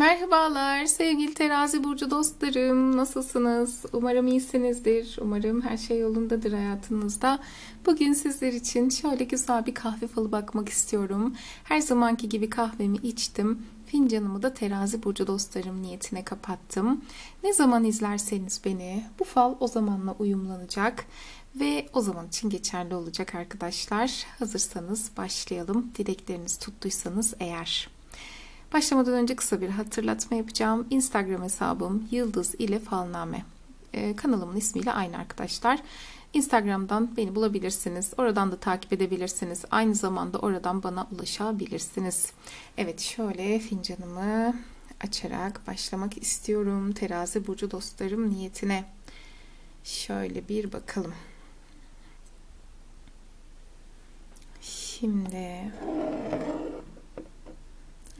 Merhabalar sevgili terazi burcu dostlarım. Nasılsınız? Umarım iyisinizdir. Umarım her şey yolundadır hayatınızda. Bugün sizler için şöyle güzel bir kahve falı bakmak istiyorum. Her zamanki gibi kahvemi içtim. Fincanımı da terazi burcu dostlarım niyetine kapattım. Ne zaman izlerseniz beni bu fal o zamanla uyumlanacak ve o zaman için geçerli olacak arkadaşlar. Hazırsanız başlayalım. Dileklerinizi tuttuysanız eğer. Başlamadan önce kısa bir hatırlatma yapacağım. Instagram hesabım Yıldız ile Falname. Ee, kanalımın ismiyle aynı arkadaşlar. Instagram'dan beni bulabilirsiniz. Oradan da takip edebilirsiniz. Aynı zamanda oradan bana ulaşabilirsiniz. Evet şöyle fincanımı açarak başlamak istiyorum. Terazi burcu dostlarım niyetine. Şöyle bir bakalım. Şimdi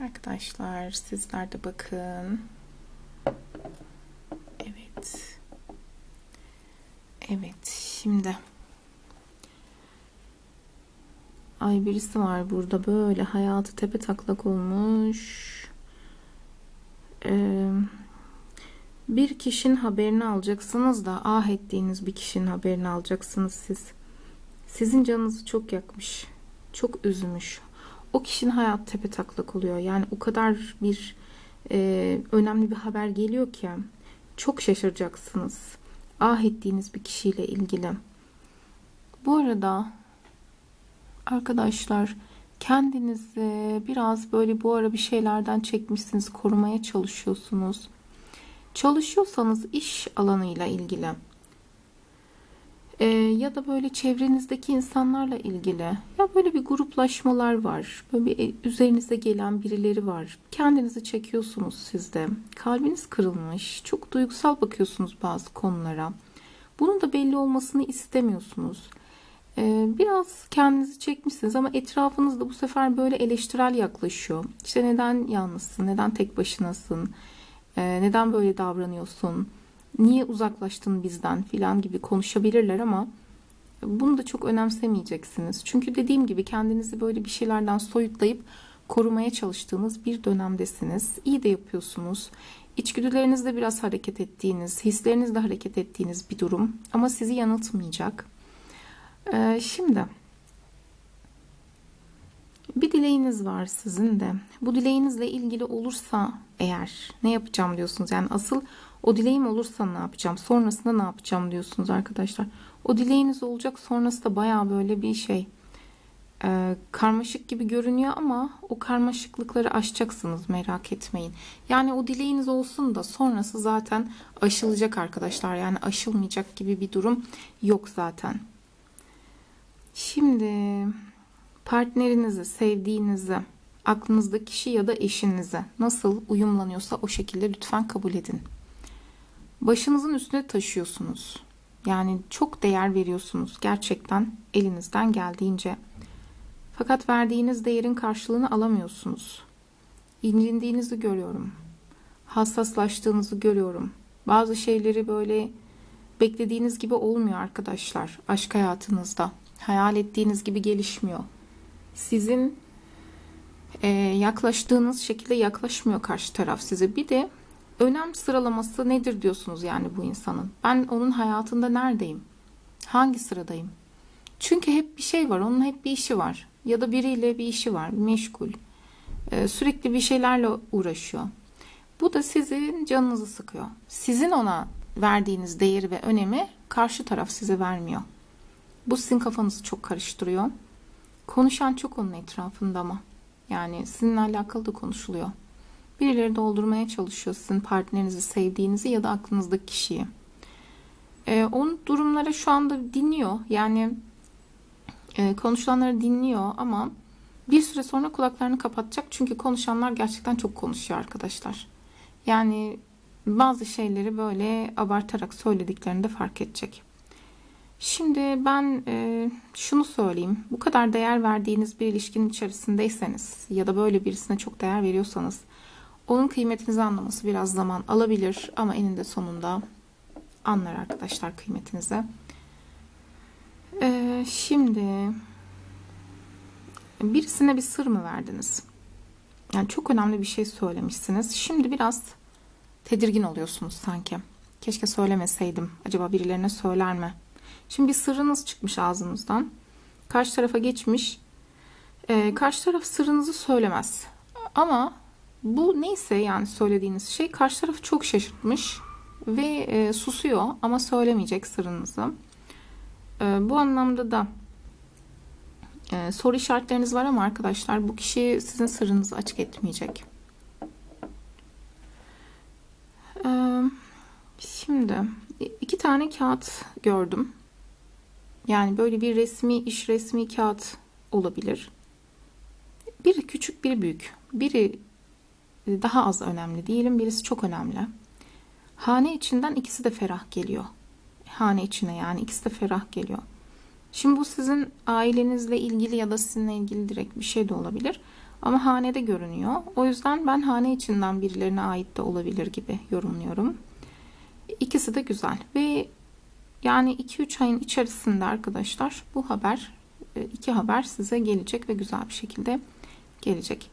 Arkadaşlar sizler de bakın. Evet. Evet şimdi. Ay birisi var burada böyle hayatı tepe taklak olmuş. Ee, bir kişinin haberini alacaksınız da ah ettiğiniz bir kişinin haberini alacaksınız siz. Sizin canınızı çok yakmış. Çok üzmüş o kişinin hayat tepe taklak oluyor. Yani o kadar bir e, önemli bir haber geliyor ki çok şaşıracaksınız. Ah ettiğiniz bir kişiyle ilgili. Bu arada arkadaşlar kendinizi biraz böyle bu ara bir şeylerden çekmişsiniz, korumaya çalışıyorsunuz. Çalışıyorsanız iş alanıyla ilgili e, ya da böyle çevrenizdeki insanlarla ilgili ya böyle bir gruplaşmalar var. Böyle bir e, üzerinize gelen birileri var. Kendinizi çekiyorsunuz sizde. Kalbiniz kırılmış. Çok duygusal bakıyorsunuz bazı konulara. Bunun da belli olmasını istemiyorsunuz. Ee, biraz kendinizi çekmişsiniz ama etrafınızda bu sefer böyle eleştirel yaklaşıyor. İşte neden yalnızsın, neden tek başınasın, ee, neden böyle davranıyorsun, niye uzaklaştın bizden filan gibi konuşabilirler ama bunu da çok önemsemeyeceksiniz. Çünkü dediğim gibi kendinizi böyle bir şeylerden soyutlayıp korumaya çalıştığınız bir dönemdesiniz. İyi de yapıyorsunuz. İçgüdülerinizde biraz hareket ettiğiniz, hislerinizde hareket ettiğiniz bir durum ama sizi yanıltmayacak. Ee, şimdi bir dileğiniz var sizin de. Bu dileğinizle ilgili olursa eğer ne yapacağım diyorsunuz. Yani asıl o dileğim olursa ne yapacağım? Sonrasında ne yapacağım diyorsunuz arkadaşlar. O dileğiniz olacak sonrası da baya böyle bir şey e, karmaşık gibi görünüyor ama o karmaşıklıkları aşacaksınız merak etmeyin. Yani o dileğiniz olsun da sonrası zaten aşılacak arkadaşlar. Yani aşılmayacak gibi bir durum yok zaten. Şimdi partnerinizi, sevdiğinizi, aklınızdaki kişi ya da eşinizi nasıl uyumlanıyorsa o şekilde lütfen kabul edin başınızın üstüne taşıyorsunuz. Yani çok değer veriyorsunuz gerçekten elinizden geldiğince. Fakat verdiğiniz değerin karşılığını alamıyorsunuz. İncindiğinizi görüyorum. Hassaslaştığınızı görüyorum. Bazı şeyleri böyle beklediğiniz gibi olmuyor arkadaşlar aşk hayatınızda. Hayal ettiğiniz gibi gelişmiyor. Sizin e, yaklaştığınız şekilde yaklaşmıyor karşı taraf size. Bir de önem sıralaması nedir diyorsunuz yani bu insanın. Ben onun hayatında neredeyim? Hangi sıradayım? Çünkü hep bir şey var. Onun hep bir işi var. Ya da biriyle bir işi var. Meşgul. Ee, sürekli bir şeylerle uğraşıyor. Bu da sizin canınızı sıkıyor. Sizin ona verdiğiniz değeri ve önemi karşı taraf size vermiyor. Bu sizin kafanızı çok karıştırıyor. Konuşan çok onun etrafında ama. Yani sizinle alakalı da konuşuluyor. Birileri doldurmaya çalışıyor sizin partnerinizi, sevdiğinizi ya da aklınızdaki kişiyi. Ee, onun durumları şu anda dinliyor. Yani e, konuşulanları dinliyor ama bir süre sonra kulaklarını kapatacak. Çünkü konuşanlar gerçekten çok konuşuyor arkadaşlar. Yani bazı şeyleri böyle abartarak söylediklerini de fark edecek. Şimdi ben e, şunu söyleyeyim. Bu kadar değer verdiğiniz bir ilişkinin içerisindeyseniz ya da böyle birisine çok değer veriyorsanız onun kıymetinizi anlaması biraz zaman alabilir ama eninde sonunda anlar arkadaşlar kıymetinizi. Ee, şimdi birisine bir sır mı verdiniz? Yani çok önemli bir şey söylemişsiniz. Şimdi biraz tedirgin oluyorsunuz sanki. Keşke söylemeseydim. Acaba birilerine söyler mi? Şimdi bir sırrınız çıkmış ağzınızdan. Karşı tarafa geçmiş. Ee, karşı taraf sırrınızı söylemez. Ama bu neyse yani söylediğiniz şey karşı tarafı çok şaşırtmış ve e, susuyor ama söylemeyecek sırrınızı. E, bu anlamda da e, soru işaretleriniz var ama arkadaşlar bu kişi sizin sırrınızı açık etmeyecek. E, şimdi iki tane kağıt gördüm. Yani böyle bir resmi iş resmi kağıt olabilir. Biri küçük, biri büyük. Biri daha az önemli diyelim, birisi çok önemli. Hane içinden ikisi de ferah geliyor. Hane içine yani ikisi de ferah geliyor. Şimdi bu sizin ailenizle ilgili ya da sizinle ilgili direkt bir şey de olabilir. Ama hanede görünüyor. O yüzden ben hane içinden birilerine ait de olabilir gibi yorumluyorum. İkisi de güzel ve yani 2-3 ayın içerisinde arkadaşlar bu haber iki haber size gelecek ve güzel bir şekilde gelecek.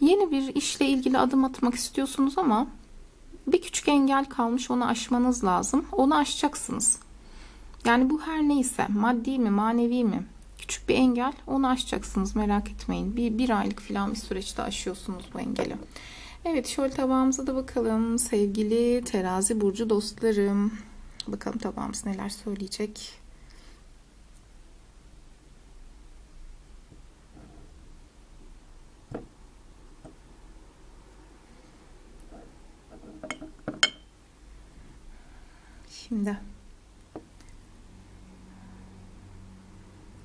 Yeni bir işle ilgili adım atmak istiyorsunuz ama bir küçük engel kalmış onu aşmanız lazım. Onu aşacaksınız. Yani bu her neyse maddi mi manevi mi küçük bir engel onu aşacaksınız merak etmeyin. Bir, bir aylık falan bir süreçte aşıyorsunuz bu engeli. Evet şöyle tabağımıza da bakalım sevgili terazi burcu dostlarım. Bakalım tabağımız neler söyleyecek. Şimdi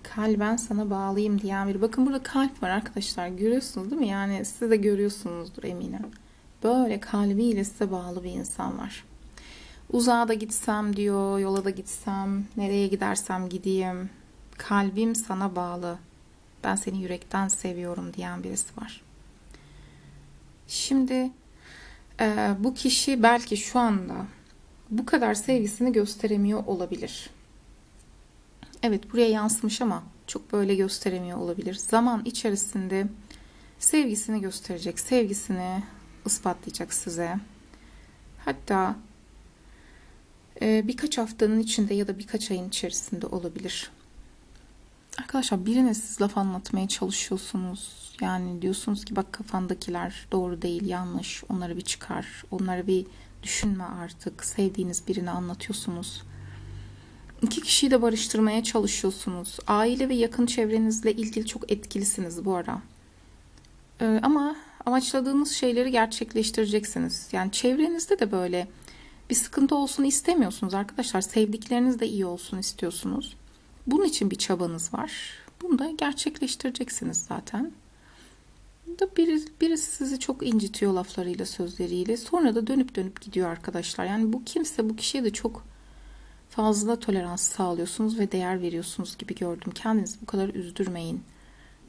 kalben sana bağlıyım diyen biri. Bakın burada kalp var arkadaşlar. Görüyorsunuz değil mi? Yani siz de görüyorsunuzdur eminim. Böyle kalbiyle size bağlı bir insan var. Uzağa da gitsem diyor, yola da gitsem, nereye gidersem gideyim. Kalbim sana bağlı. Ben seni yürekten seviyorum diyen birisi var. Şimdi bu kişi belki şu anda bu kadar sevgisini gösteremiyor olabilir. Evet buraya yansımış ama çok böyle gösteremiyor olabilir. Zaman içerisinde sevgisini gösterecek, sevgisini ispatlayacak size. Hatta e, birkaç haftanın içinde ya da birkaç ayın içerisinde olabilir. Arkadaşlar birine siz laf anlatmaya çalışıyorsunuz. Yani diyorsunuz ki bak kafandakiler doğru değil, yanlış. Onları bir çıkar. Onları bir düşünme artık. Sevdiğiniz birini anlatıyorsunuz. İki kişiyi de barıştırmaya çalışıyorsunuz. Aile ve yakın çevrenizle ilgili çok etkilisiniz bu ara. Ee, ama amaçladığınız şeyleri gerçekleştireceksiniz. Yani çevrenizde de böyle bir sıkıntı olsun istemiyorsunuz arkadaşlar. Sevdikleriniz de iyi olsun istiyorsunuz. Bunun için bir çabanız var. Bunu da gerçekleştireceksiniz zaten. Da biri, birisi sizi çok incitiyor laflarıyla, sözleriyle. Sonra da dönüp dönüp gidiyor arkadaşlar. Yani bu kimse bu kişiye de çok fazla tolerans sağlıyorsunuz ve değer veriyorsunuz gibi gördüm. Kendinizi bu kadar üzdürmeyin.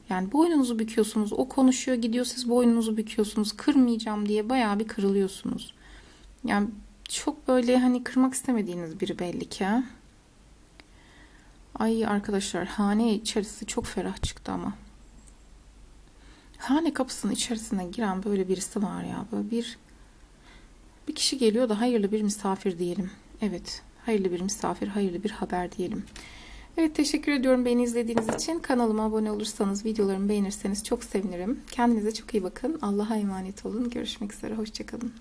Yani boynunuzu büküyorsunuz. O konuşuyor gidiyor siz boynunuzu büküyorsunuz. Kırmayacağım diye bayağı bir kırılıyorsunuz. Yani çok böyle hani kırmak istemediğiniz biri belli ki. Ay arkadaşlar hane içerisi çok ferah çıktı ama. Hane kapısının içerisine giren böyle birisi var ya. Böyle bir bir kişi geliyor da hayırlı bir misafir diyelim. Evet. Hayırlı bir misafir, hayırlı bir haber diyelim. Evet teşekkür ediyorum beni izlediğiniz için. Kanalıma abone olursanız, videolarımı beğenirseniz çok sevinirim. Kendinize çok iyi bakın. Allah'a emanet olun. Görüşmek üzere. Hoşçakalın.